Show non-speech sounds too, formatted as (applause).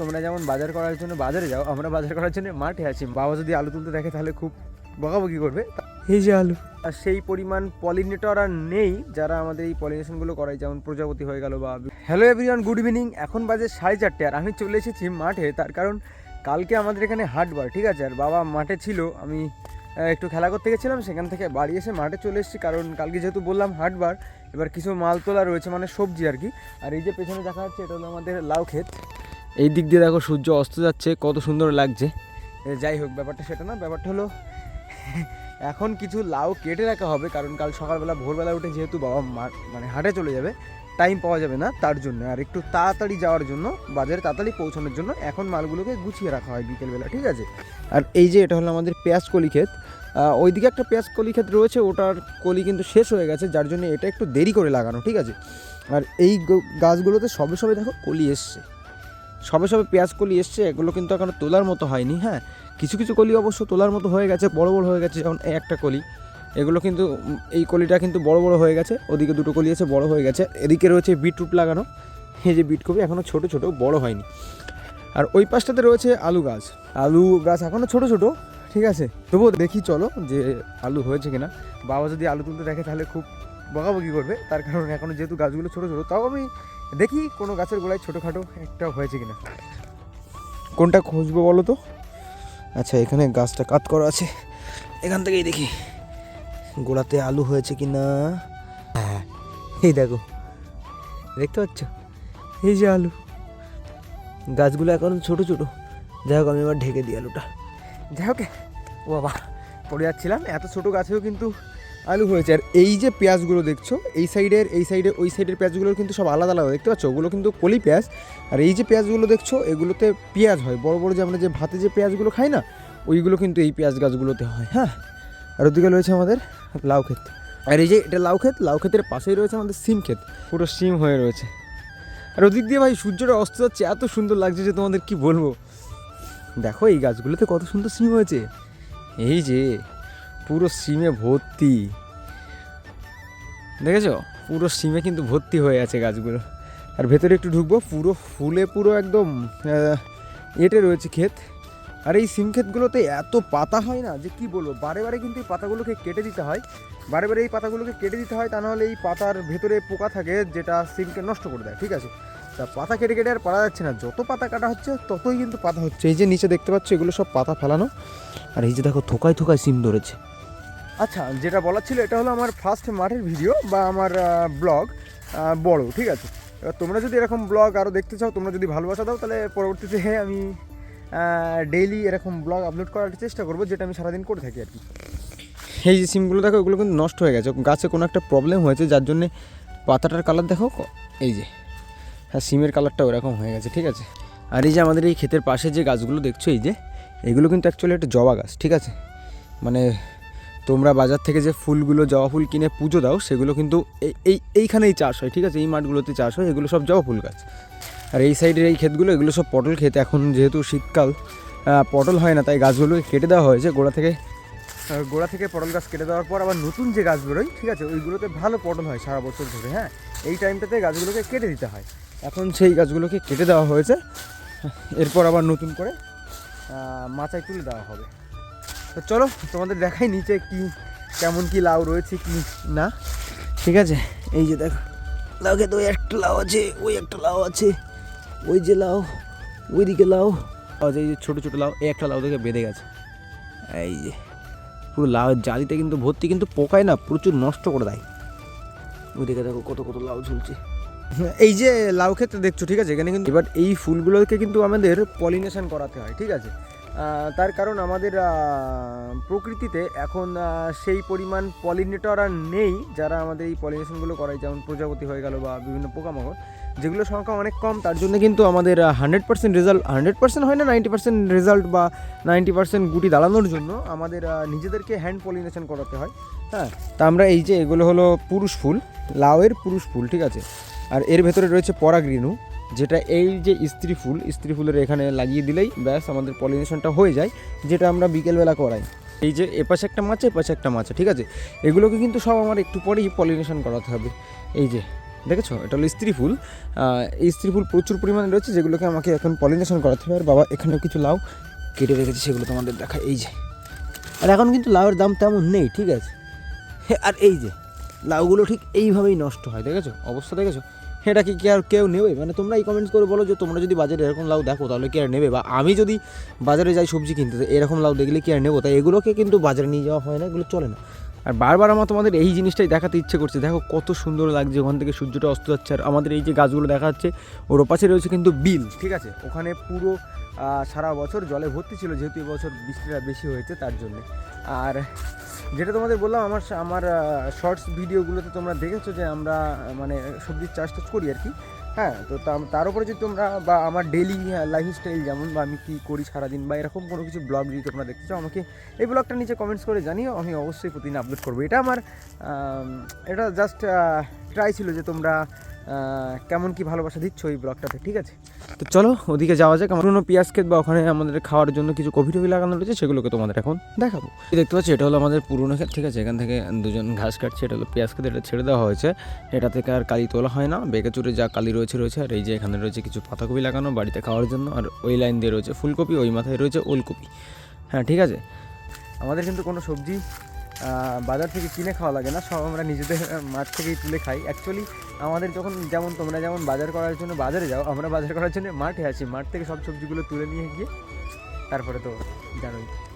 তোমরা যেমন বাজার করার জন্য বাজারে যাও আমরা বাজার করার জন্য মাঠে আছি। বাবা যদি আলু তুলতে দেখে তাহলে খুব বকাবকি করবে। এই যে আলু। আর সেই পরিমাণ পলিনেটর আর নেই যারা আমাদের এই পলিনেশনগুলো করায় যেমন প্রজাপতি হয়ে গেল বা হ্যালো এভরিওয়ান গুড ইভিনিং এখন বাজে সাড়ে চারটে আর আমি চলে এসেছি মাঠে। তার কারণ কালকে আমাদের এখানে হাটবার ঠিক আছে? আর বাবা মাঠে ছিল আমি একটু খেলা করতে গেছিলাম সেখান থেকে বাড়ি এসে মাঠে চলে এসেছি। কারণ কালকে যেহেতু বললাম হাটবার এবার কিছু মাল তোলা রয়েছে মানে সবজি আর কি। আর এই যে পেছনে দেখা যাচ্ছে এটা হলো আমাদের লাউ ক্ষেত। এই দিক দিয়ে দেখো সূর্য অস্ত যাচ্ছে, কত সুন্দর লাগছে। যাই হোক, ব্যাপারটা সেটা না, ব্যাপারটা হলো, (laughs) এখন কিছু লাউ কেটে রাখা হবে, কারণ কাল সকালবেলা, ভোরবেলা উঠে যেহেতু বাবা মানে হাটে চলে যাবে টাইম পাওয়া যাবে না তার জন্য। আর একটু তাড়াতাড়ি যাওয়ার জন্য, বাজারে তাড়াতাড়ি পৌঁছানোর জন্য এখন মালগুলোকে গুছিয়ে রাখা হয় বিকেলবেলা, ঠিক আছে? আর এই যে এটা হলো আমাদের পেঁয়াজ কলি ক্ষেত ওইদিকে একটা পেঁয়াজ কলি ক্ষেত রয়েছে, ওটার কলি কিন্তু শেষ হয়ে গেছে, যার জন্য এটা একটু দেরি করে লাগানো, ঠিক আছে? আর এই গাছগুলোতে সবে সবে দেখো কলি এসছে। সবে সবে পেঁয়াজ কলি এসছে, এগুলো কিন্তু এখনও তোলার মতো হয়নি হ্যাঁ? কিছু কিছু কলি অবশ্য তোলার মতো হয়ে গেছে, বড় বড় হয়ে গেছে, যেমন এই একটা কলি। এগুলো কিন্তু, এই কলিটা কিন্তু বড় বড় হয়ে গেছে, ওদিকে দুটো কলি আছে, বড় হয়ে গেছে। এদিকে রয়েছে বিটরুট লাগানো, এই যে বিট কপি এখনও ছোট ছোট, বড় হয়নি। আর ওই পাশটাতে রয়েছে আলু গাছ। আলু গাছ এখনও ছোট ছোট, ঠিক আছে? তবুও দেখি চলো যে আলু হয়েছে কিনা। বাবা যদি আলু তুলতে দেখে তাহলে খুব বকাবকি করবে। তার কারণ এখনও যেহেতু গাছগুলো ছোটো ছোটো, তাও আমি দেখি কোনো গাছের গোড়ায় ছোটোখাটো একটা হয়েছে কিনা। কোনটা খুঁজবো বলো তো? আচ্ছা এখানে গাছটা কাত করা আছে। এখান থেকেই দেখি গোড়াতে আলু হয়েছে কি না হ্যাঁ এই দেখো, দেখতে পাচ্ছ? এই যে আলু। গাছগুলো এখন ছোট ছোট। যাই হোক, আমি এবার ঢেকে দিই আলুটা। যাই হোক, বাবা, পড়ে যাচ্ছিলাম। এত ছোট গাছেও কিন্তু আলু হয়েছে। আর এই যে পেঁয়াজগুলো দেখছ, এই সাইডের, এই সাইডে, ওই সাইডের পেঁয়াজগুলোর কিন্তু সব আলাদা আলাদা, দেখতে পাচ্ছ? ওগুলো কিন্তু কলি পেঁয়াজ। আর এই যে পেঁয়াজগুলো দেখছ, এগুলোতে পেঁয়াজ হয়। বড় বড় যে আমরা যে ভাতে যে পেঁয়াজগুলো খাই না, ওইগুলো কিন্তু এই পেঁয়াজ গাছগুলোতে হয় হ্যাঁ? আর ওদিকে রয়েছে আমাদের লাউ ক্ষেত। আর এই যে এটা লাউ ক্ষেত, লাউ ক্ষেতের পাশেই রয়েছে আমাদের সিম ক্ষেত। পুরো সিম হয়ে রয়েছে। আর ওদিক দিয়ে ভাই সূর্যটা অস্ত যাচ্ছে, এত সুন্দর লাগছে যে তোমাদের কি বলব? দেখো এই গাছগুলোতে কত সুন্দর সিম হয়েছে। এই যে পুরো সিমে ভর্তি। দেখেছ? পুরো সিমে কিন্তু ভর্তি হয়ে আছে গাছগুলো। আর ভেতরে একটু ঢুকবো, পুরো ফুলে পুরো একদম এটে রয়েছে ক্ষেত। আর এই সিম ক্ষেতগুলোতে এত পাতা হয় না যে কি বলব? বারে বারে কিন্তু এই পাতাগুলোকে কেটে দিতে হয়। বারে বারে এই পাতাগুলোকে কেটে দিতে হয়, তা নাহলে এই পাতার ভেতরে পোকা থাকে যেটা সিমকে নষ্ট করে দেয়, ঠিক আছে? তা পাতা কেটে কেটে আর পারা যাচ্ছে না। যত পাতা কাটা হচ্ছে, ততই কিন্তু পাতা হচ্ছে। এই যে নিচে দেখতে পাচ্ছ, এগুলো সব পাতা ফেলানো। আর এই যে দেখো, থোকায় থোকায় সিম ধরেছে। আচ্ছা যেটা বলার ছিল এটা হলো আমার ফার্স্ট মাঠের ভিডিও বা আমার ব্লগ বড়, ঠিক আছে? তোমরা যদি এরকম ব্লগ আরও দেখতে চাও, তোমরা যদি ভালোবাসা দাও, তাহলে পরবর্তীতে আমি ডেইলি এরকম ব্লগ আপলোড করার চেষ্টা করব, যেটা আমি সারাদিন করে থাকি আর কি। এই যে সিমগুলো দেখো ওগুলো কিন্তু নষ্ট হয়ে গেছে। গাছে কোনো একটা প্রবলেম হয়েছে, যার জন্যে পাতাটার কালার দেখো এই যে। হ্যাঁ সিমের কালারটা ওরকম হয়ে গেছে, ঠিক আছে? আর এই যে আমাদের এই ক্ষেতের পাশে যে গাছগুলো দেখছ, এই যে, এগুলো কিন্তু অ্যাকচুয়ালি একটা জবা গাছ, ঠিক আছে? মানে তোমরা বাজার থেকে যে ফুলগুলো, জবা ফুল কিনে পুজো দাও, সেগুলো কিন্তু এই- এই, এইখানেই চাষ হয়, ঠিক আছে? এই মাঠগুলোতে চাষ হয়, এগুলো সব জবা ফুল গাছ। আর এই সাইডের এই ক্ষেতগুলো, এগুলো সব পটল ক্ষেত। এখন যেহেতু শীতকাল পটল হয় না, তাই গাছগুলোকে কেটে দেওয়া হয়েছে। গোড়া থেকে গোড়া থেকে পটল গাছ কেটে দেওয়ার পর আবার নতুন যে গাছ বেরোয় ঠিক আছে? ওইগুলোতে ভালো পটল হয় সারা বছর ধরে হ্যাঁ? এই টাইমটাতে গাছগুলোকে কেটে দিতে হয়। এখন সেই গাছগুলোকে কেটে দেওয়া হয়েছে। এরপর আবার নতুন করে মাচায় তুলে দেওয়া হবে। তো চলো, তোমাদের দেখাই নিচে কি, কেমন কি লাউ রয়েছে কি না। ঠিক আছে? এই যে দেখো লাউ খেতে ওই একটা লাউ আছে, ওই একটা লাউ আছে, ওই যে লাউ, ওইদিকে লাউ। এই যে ছোটো ছোটো লাউ, এই একটা লাউ দেখে বেঁধে গেছে। এই যে, পুরো লাউ জালিতে কিন্তু ভর্তি, কিন্তু পোকায় না, প্রচুর নষ্ট করে দেয়। ওইদিকে দেখো কত কত লাউ ঝুলছে। এই যে লাউ ক্ষেত্রে দেখছ, ঠিক আছে? এখানে কিন্তু এবার এই ফুলগুলোকে কিন্তু আমাদের পলিনেশন করাতে হয়, ঠিক আছে? তার কারণ আমাদের প্রকৃতিতে এখন সেই পরিমাণ পলিনেটর আর নেই যারা আমাদের এই পলিনেশনগুলো করায়। যেমন প্রজাপতি হয়ে গেল বা বিভিন্ন পোকামাকড় যেগুলোর সংখ্যা অনেক কম, তার জন্য কিন্তু আমাদের hundred percent result hundred percent হয় না নাইনটি পার্সেন্ট রেজাল্ট বা নাইনটি পার্সেন্ট গুটি দাঁড়ানোর জন্য আমাদের নিজেদেরকে হ্যান্ড পলিনেশন করাতে হয়। হ্যাঁ তা আমরা এই যে এগুলো হলো পুরুষ ফুল, লাউয়ের পুরুষ ফুল, ঠিক আছে? আর এর ভেতরে রয়েছে পরাগৃণু যেটা এই যে স্ত্রী ফুল স্ত্রী ফুলের এখানে লাগিয়ে দিলেই ব্যাস আমাদের পলিনেশনটা হয়ে যায় যেটা আমরা বিকেলবেলা করাই। এই যে এপাশে একটা মাছ এপাশে একটা মাছ ঠিক আছে? এগুলোকে কিন্তু সব আমার একটু পরেই পলিনেশন করাতে হবে। এই যে দেখেছ? এটা হলো স্ত্রী ফুল। এই স্ত্রী ফুল প্রচুর পরিমাণে রয়েছে যেগুলোকে আমাকে এখন পলিনেশন করাতে হবে। আর বাবা এখানেও কিছু লাউ কেটে রেখেছে সেগুলো তোমাদের দেখা। এই যে আর এখন কিন্তু লাউয়ের দাম তেমন নেই ঠিক আছে? হে, আর এই যে লাউগুলো ঠিক এইভাবেই নষ্ট হয় দেখেছ? অবস্থা দেখেছ? এটা কি কি আর কেউ নেবে? মানে তোমরা এই কমেন্টস করে বলো যে তোমরা যদি বাজারে এরকম লাউ দেখো, তাহলে কি আর নেবে? বা আমি যদি বাজারে যাই সবজি কিনতে এরকম লাউ দেখলে কি আর নেব? তাই এগুলোকে কিন্তু বাজারে নিয়ে যাওয়া হয় না, এগুলো চলে না। আর বারবার আমার তোমাদের এই জিনিসটাই দেখাতে ইচ্ছে করছে। দেখো কত সুন্দর লাগছে, ওখান থেকে সূর্যটা অস্ত যাচ্ছে। আর আমাদের এই যে গাছগুলো দেখা যাচ্ছে, ওর পাশে রয়েছে কিন্তু বিল, ঠিক আছে? ওখানে পুরো সারা বছর জলে ভর্তি ছিল, যেহেতু এবছর বৃষ্টিটা বেশি হয়েছে তার জন্য। আর যেটা তোমাদের বললাম, আমার আমার শর্টস ভিডিওগুলোতে তোমরা দেখেছ যে আমরা মানে সবজির চাষ টাছ করি আর কি। হ্যাঁ তো তার উপরে যদি তোমরা, বা আমার ডেইলি লাইফস্টাইল যেমন, বা আমি কী করি সারাদিন, বা এরকম কোনো কিছু ব্লগ যদি তোমরা দেখতে চাও, আমাকে এই ব্লগটা নিচে কমেন্টস করে জানিও, আমি অবশ্যই প্রতিদিন আপলোড করব। এটা আমার এটা জাস্ট ট্রাই ছিল যে তোমরা কেমন কি ভালোবাসা দিচ্ছ ওই ব্লগটাতে, ঠিক আছে? তো চলো, ওদিকে যাওয়া যাক। পুরোনো পেঁয়াজ ক্ষেত বা ওখানে আমাদের খাওয়ার জন্য কিছু কফি টফি লাগানো রয়েছে, সেগুলোকে তোমাদের এখন দেখাবো। দেখতে পাচ্ছি, এটা হলো আমাদের পুরোনো ক্ষেত, ঠিক আছে? এখান থেকে দুজন ঘাস কাটছে, এটা হলো পেঁয়াজ ক্ষেত, এটা ছেড়ে দেওয়া হয়েছে। এটা থেকে আর কালি তোলা হয় না। বেগে চুরে যা কালি রয়েছে রয়েছে, আর এই যে এখানে রয়েছে কিছু পাতাকপি লাগানো বাড়িতে খাওয়ার জন্য, আর ওই লাইন দিয়ে রয়েছে ফুলকপি, ওই মাথায় রয়েছে ওলকপি। হ্যাঁ ঠিক আছে? আমাদের কিন্তু কোনো সবজি বাজার থেকে কিনে খাওয়া লাগে না, সব আমরা নিজেদের মাঠ থেকেই তুলে খাই। অ্যাকচুয়ালি আমাদের যখন যেমন তোমরা যেমন বাজার করার জন্য বাজারে যাও, আমরা বাজার করার জন্য মাঠে আছি। মাঠ থেকে সব সবজিগুলো তুলে নিয়ে গিয়ে তারপরে তো জানোই।